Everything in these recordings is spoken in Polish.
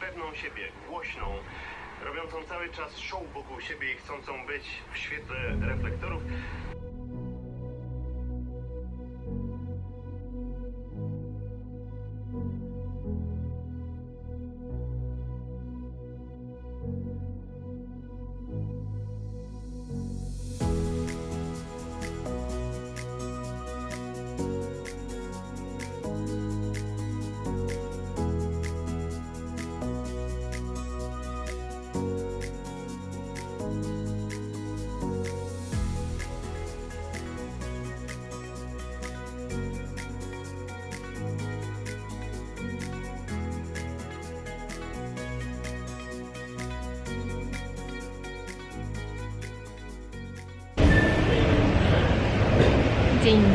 pewną siebie, głośną, robiącą cały czas show wokół siebie i chcącą być w świetle reflektorów.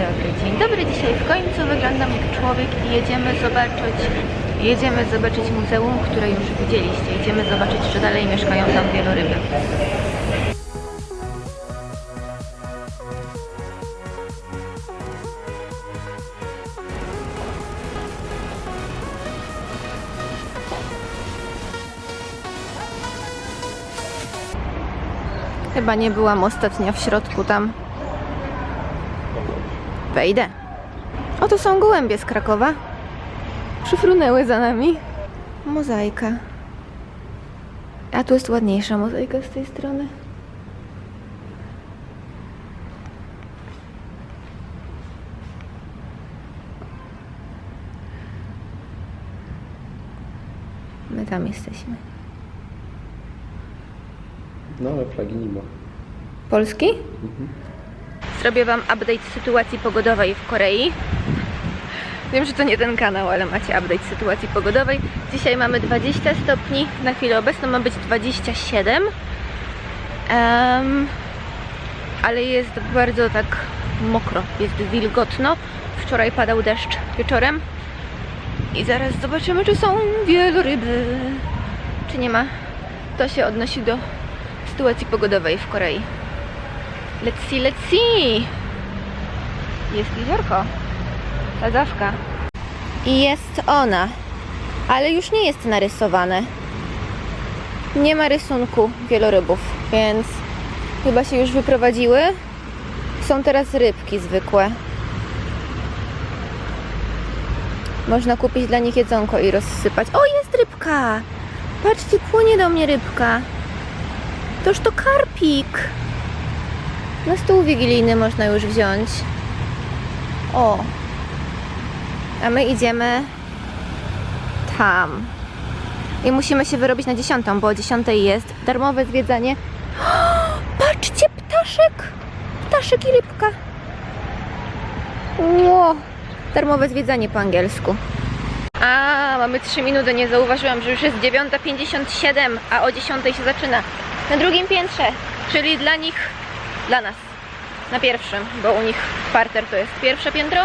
Dobry, dzień dobry. Dzisiaj w końcu wyglądam jak człowiek i jedziemy zobaczyć, jedziemy zobaczyć muzeum, które już widzieliście. Jedziemy zobaczyć, czy dalej mieszkają tam wieloryby. Chyba nie byłam ostatnio w środku tam. Wejdę. Oto są gołębie z Krakowa. Przyfrunęły za nami. Mozaika. A tu jest ładniejsza mozaika z tej strony. My tam jesteśmy. No, ale flagi nie ma. Polski? Zrobię Wam update sytuacji pogodowej w Korei. Wiem, że to nie ten kanał, ale macie update sytuacji pogodowej. Dzisiaj mamy 20 stopni, na chwilę obecną ma być 27. Em, ale jest bardzo tak mokro, jest wilgotno. Wczoraj padał deszcz wieczorem. I zaraz zobaczymy, czy są wieloryby, czy nie ma. To się odnosi do sytuacji pogodowej w Korei. Let's see, let's see! Jest jeziorko. Sadzawka. I jest ona. Ale już nie jest narysowane. Nie ma rysunku wielorybów, więc chyba się już wyprowadziły. Są teraz rybki zwykłe. Można kupić dla nich jedzonko i rozsypać. O, jest rybka! Patrzcie, płynie do mnie rybka. Toż to karpik. Na stół wigilijny można już wziąć. O. A my idziemy tam. I musimy się wyrobić na dziesiątą, bo o dziesiątej jest darmowe zwiedzanie. Patrzcie, ptaszek! Ptaszek i rybka. Ło! Darmowe zwiedzanie po angielsku. A, mamy 3 minuty, nie zauważyłam, że już jest 9.57, a o 10 się zaczyna. Na drugim piętrze, czyli dla nich, dla nas, na pierwszym, bo u nich parter to jest pierwsze piętro,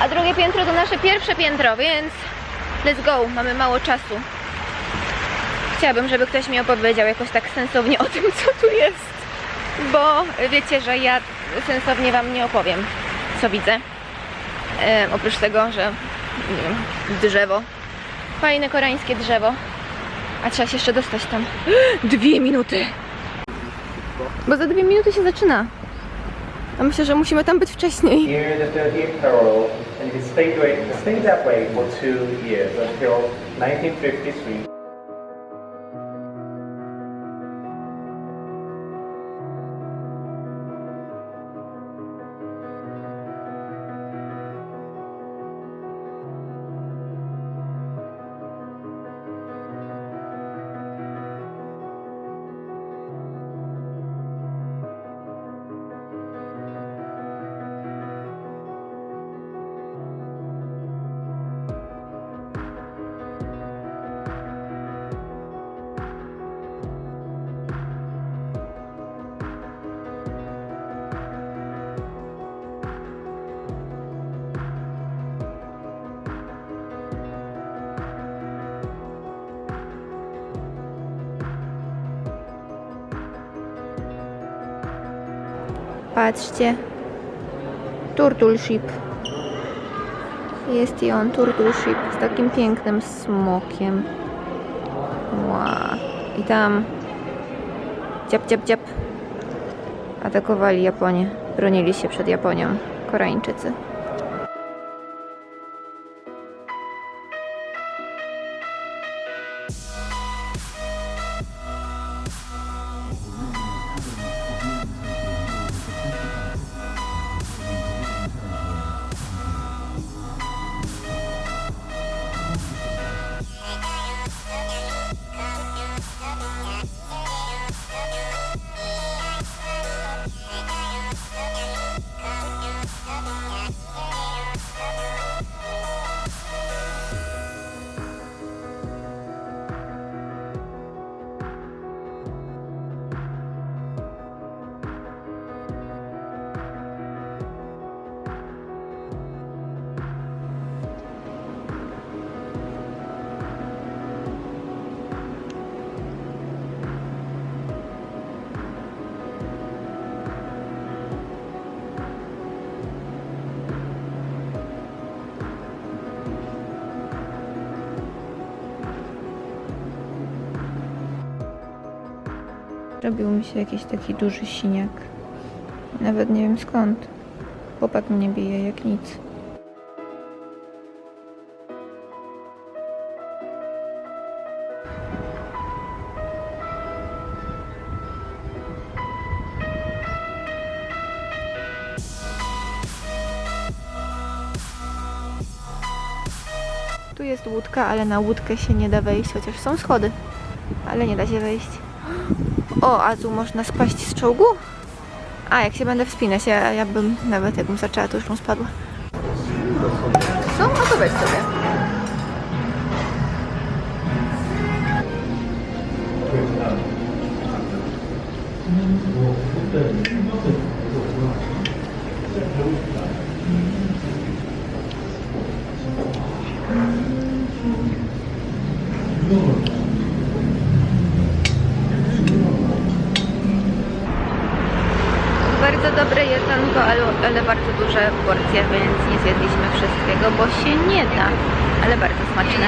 a drugie piętro to nasze pierwsze piętro, więc let's go, mamy mało czasu. Chciałabym, żeby ktoś mi opowiedział jakoś tak sensownie o tym, co tu jest, bo wiecie, że ja sensownie Wam nie opowiem, co widzę. E, oprócz tego, że nie wiem, drzewo. Fajne koreańskie drzewo. A trzeba się jeszcze dostać tam. Dwie minuty! Bo za dwie minuty się zaczyna. A myślę, że musimy tam być wcześniej. near Patrzcie. Turtle ship. Jest i on, turtle ship, z takim pięknym smokiem. Wow. I tam dziab, dziab, dziab. Atakowali Japonię. Bronili się przed Japonią. Koreańczycy. Robił mi się jakiś taki duży siniak. Nawet nie wiem skąd. Chłopak mnie bije jak nic. Tu jest łódka, ale na łódkę się nie da wejść, chociaż są schody, ale nie da się wejść. O, a tu można spaść z czołgu? A, jak się będę wspinać, ja, ja bym nawet jakbym zaczęła, to już bym spadła. Są? A to weź sobie. Bardzo jedzonko, ale, ale bardzo duże porcje, więc nie zjedliśmy wszystkiego, bo się nie da. Ale bardzo smaczne.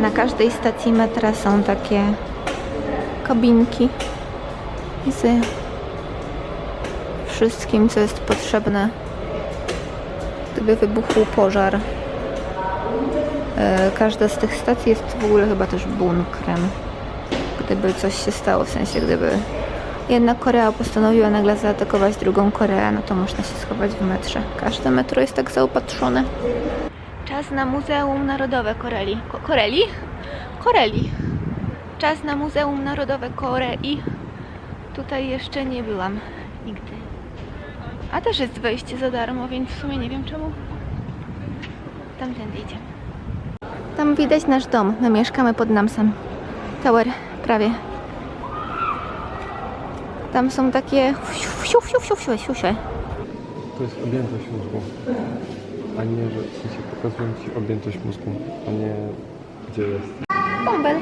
Na każdej stacji metra są takie kabinki z wszystkim, co jest potrzebne, gdyby wybuchł pożar. E, Każda z tych stacji jest w ogóle chyba też bunkrem. Gdyby coś się stało, w sensie gdyby jedna Korea postanowiła nagle zaatakować drugą Koreę, no to można się schować w metrze. Każde metro jest tak zaopatrzone. Czas na Muzeum Narodowe Koreli. Ko Koreli? Koreli. Czas na Muzeum Narodowe Korei. Tutaj jeszcze nie byłam. Nigdy. A też jest wejście za darmo, więc w sumie nie wiem czemu. Tamtędy idziemy. Tam widać nasz dom. My mieszkamy pod Namsem. Tower, prawie. Tam są takie siu, siu, siu, siu, siu, siu. To jest objętość mózgu. A nie, że w sensie pokazują ci objętość mózgu, a nie gdzie jest. Bąbel.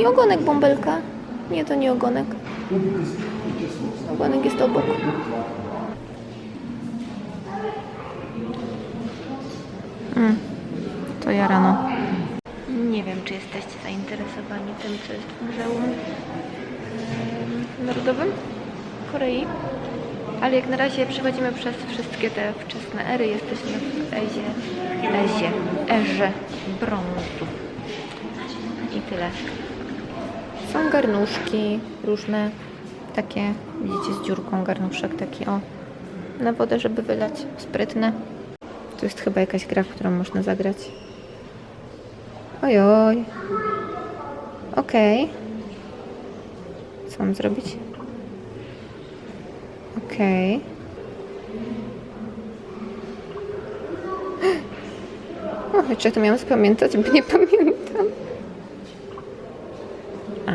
I ogonek bąbelka. Nie, to nie ogonek. Ogonek jest obok. Mm, to ja rano. Nie wiem, czy jesteście zainteresowani tym, co jest w Muzeum Narodowym Korei. Ale jak na razie przechodzimy przez wszystkie te wczesne ery. Jesteśmy w Ezie, Ezie, Erze brązu. I tyle. Są garnuszki różne, takie, widzicie, z dziurką garnuszek taki o, na wodę, żeby wylać, sprytne. To jest chyba jakaś gra, w którą można zagrać. Ojoj. Okej. Co mam zrobić? Okej. O, jeszcze to miałam zapamiętać, bo nie pamiętam. A.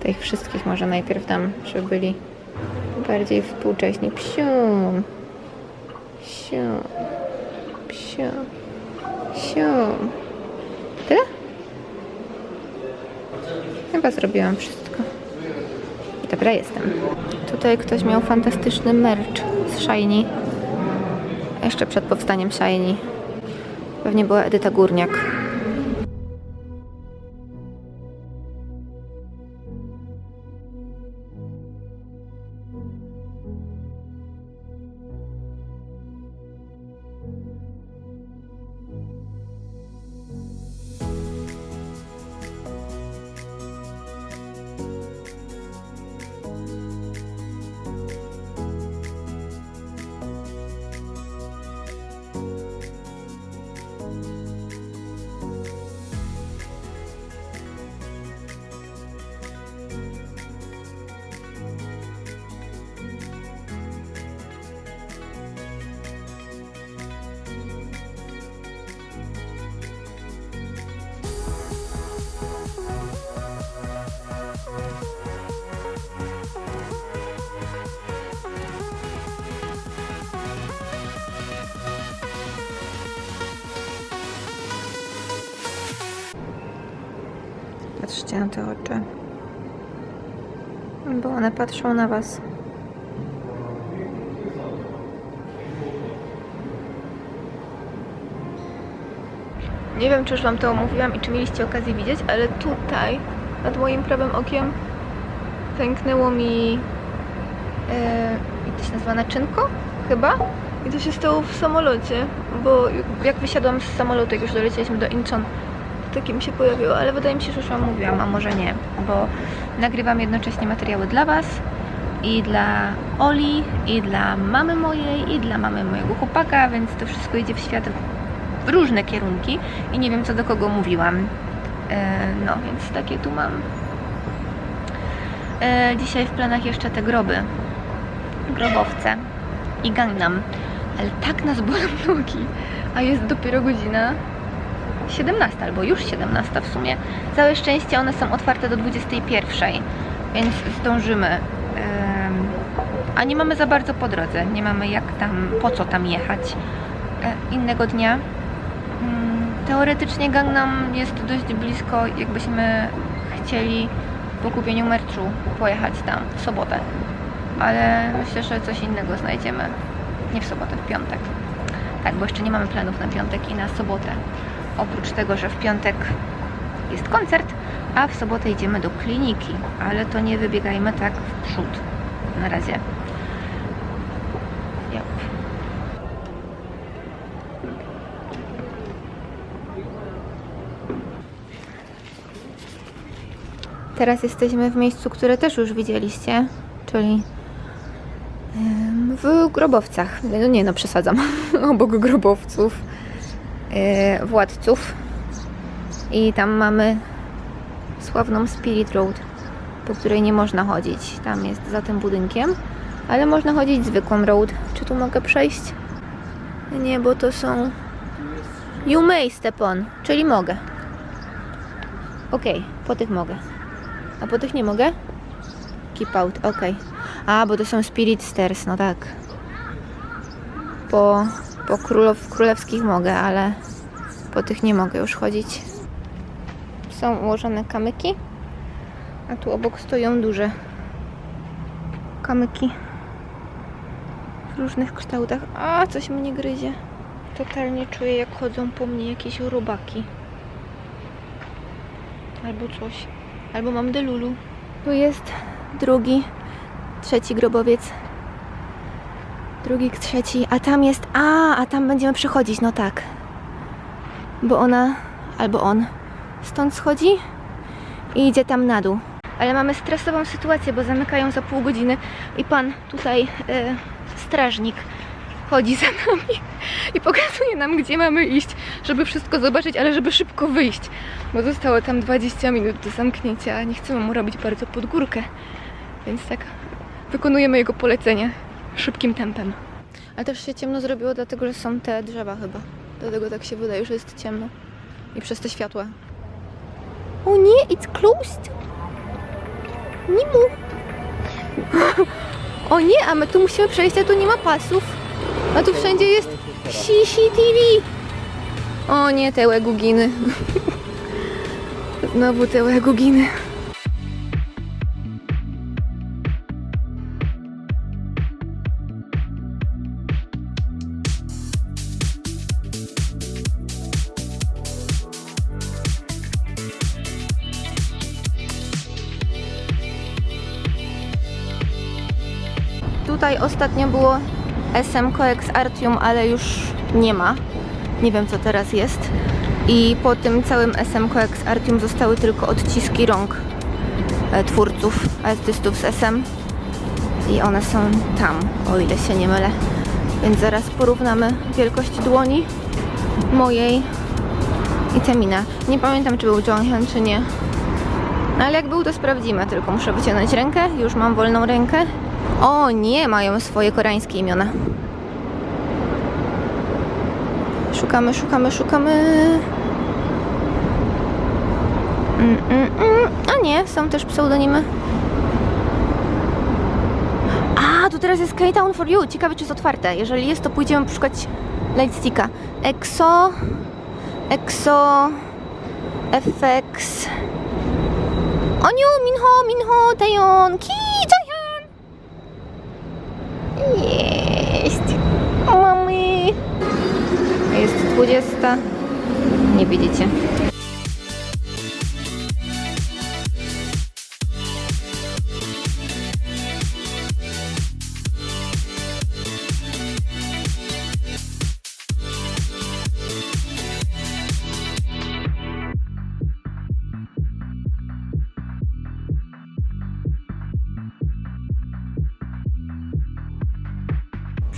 Tych wszystkich może najpierw tam, żeby byli bardziej współcześni. Psiu. Psiu. Psiu. Psiu. Chyba zrobiłam wszystko. Dobra, jestem. Tutaj ktoś miał fantastyczny merch z Shiny. Jeszcze przed powstaniem Shiny. Pewnie była Edyta Górniak. Patrzcie na te oczy. Bo one patrzą na was. Nie wiem, czy już wam to omówiłam i czy mieliście okazję widzieć, ale tutaj, nad moim prawym okiem, pęknęło mi. Jak to się nazywa? Naczynko? Chyba? I to się stało w samolocie, bo jak wysiadłam z samolotu, jak już dolecieliśmy do Incheon, takie mi się pojawiło, ale wydaje mi się, że już Wam mówiłam, a może nie, bo nagrywam jednocześnie materiały dla Was i dla Oli, i dla mamy mojej, i dla mamy mojego chłopaka, więc to wszystko idzie w świat w różne kierunki i nie wiem, co do kogo mówiłam. E, no, więc takie tu mam. E, dzisiaj w planach jeszcze te groby, grobowce i Gangnam, ale tak nas bolą nogi, a jest dopiero godzina 17 albo już 17 w sumie. Całe szczęście one są otwarte do 21, więc zdążymy. A nie mamy za bardzo po drodze, nie mamy jak tam, po co tam jechać e, innego dnia. Mm, Teoretycznie Gangnam jest dość blisko, jakbyśmy chcieli po kupieniu merczu pojechać tam w sobotę. Ale myślę, że coś innego znajdziemy. Nie w sobotę, w piątek. Tak, bo jeszcze nie mamy planów na piątek i na sobotę. Oprócz tego, że w piątek jest koncert, a w sobotę idziemy do kliniki, ale to nie wybiegajmy tak w przód na razie. Teraz jesteśmy w miejscu, które też już widzieliście, czyli w grobowcach. No nie, no przesadzam. Obok grobowców władców. I tam mamy sławną Spirit Road, po której nie można chodzić. Tam jest za tym budynkiem, ale można chodzić zwykłą road. Czy tu mogę przejść? Nie, bo to są. You may step on, czyli mogę. Okej, po tych mogę. A po tych nie mogę? Keep out, okej. A, bo to są Spirit Stairs, no tak. Po, po królow, królewskich mogę, ale po tych nie mogę już chodzić. Są ułożone kamyki, a tu obok stoją duże kamyki w różnych kształtach. A, coś mnie gryzie. Totalnie czuję, jak chodzą po mnie jakieś robaki. Albo coś. Albo mam delulu. Tu jest drugi, trzeci grobowiec. Drugi, trzeci, a tam jest. A, a tam będziemy przechodzić, no tak. Bo ona, albo on, stąd schodzi i idzie tam na dół. Ale mamy stresową sytuację, bo zamykają za pół godziny i pan tutaj, e, strażnik, chodzi za nami i pokazuje nam, gdzie mamy iść, żeby wszystko zobaczyć, ale żeby szybko wyjść, bo zostało tam 20 minut do zamknięcia, a nie chcemy mu robić bardzo pod górkę, więc tak wykonujemy jego polecenie szybkim tempem. Ale też się ciemno zrobiło, dlatego że są te drzewa chyba. Dlatego tak się wydaje, że jest ciemno. I przez te światła. O nie, it's closed! Nie mów! O nie, a my tu musimy przejść, a tu nie ma pasów. A tu wszędzie jest CCTV. O nie, te łeguginy. Znowu te łeguginy. Tutaj ostatnio było SM Coex Artium, ale już nie ma. Nie wiem co teraz jest. I po tym całym SM Coex Artium zostały tylko odciski rąk e, twórców, artystów z SM. I one są tam, o ile się nie mylę. Więc zaraz porównamy wielkość dłoni mojej i Temina. Nie pamiętam, czy był Jonghyun, czy nie. No ale jak był, to sprawdzimy. Tylko muszę wyciągnąć rękę. Już mam wolną rękę. O nie, mają swoje koreańskie imiona. Szukamy, szukamy, szukamy. Mm, mm, mm. A nie, są też pseudonimy. A, tu teraz jest K-Town for You. Ciekawe, czy jest otwarte. Jeżeli jest, to pójdziemy poszukać Lightsticka. EXO, EXO, FX. Oniu, Minho, Minho, Taeyeon, Ki, 20. Nie widzicie.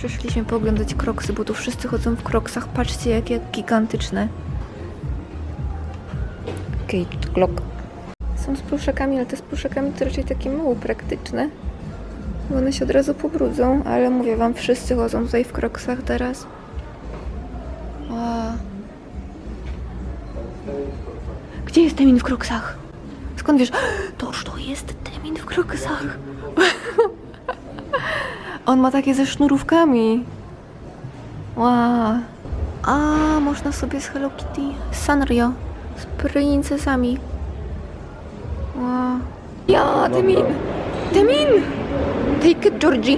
Przyszliśmy pooglądać kroksy, bo tu wszyscy chodzą w kroksach. Patrzcie, jakie gigantyczne. Kate Glock. Są z pluszakami, ale te z pluszakami to raczej takie mało praktyczne. Bo one się od razu pobrudzą, ale mówię wam, wszyscy chodzą tutaj w kroksach teraz. Wow. Gdzie jest Temin w kroksach? Skąd wiesz? Toż to jest Temin w kroksach. On ma takie ze sznurówkami. Wow. A, można sobie z Hello Kitty, Sanrio, z princesami. Wow. Ja, Temin! Temin! Take it, Georgie!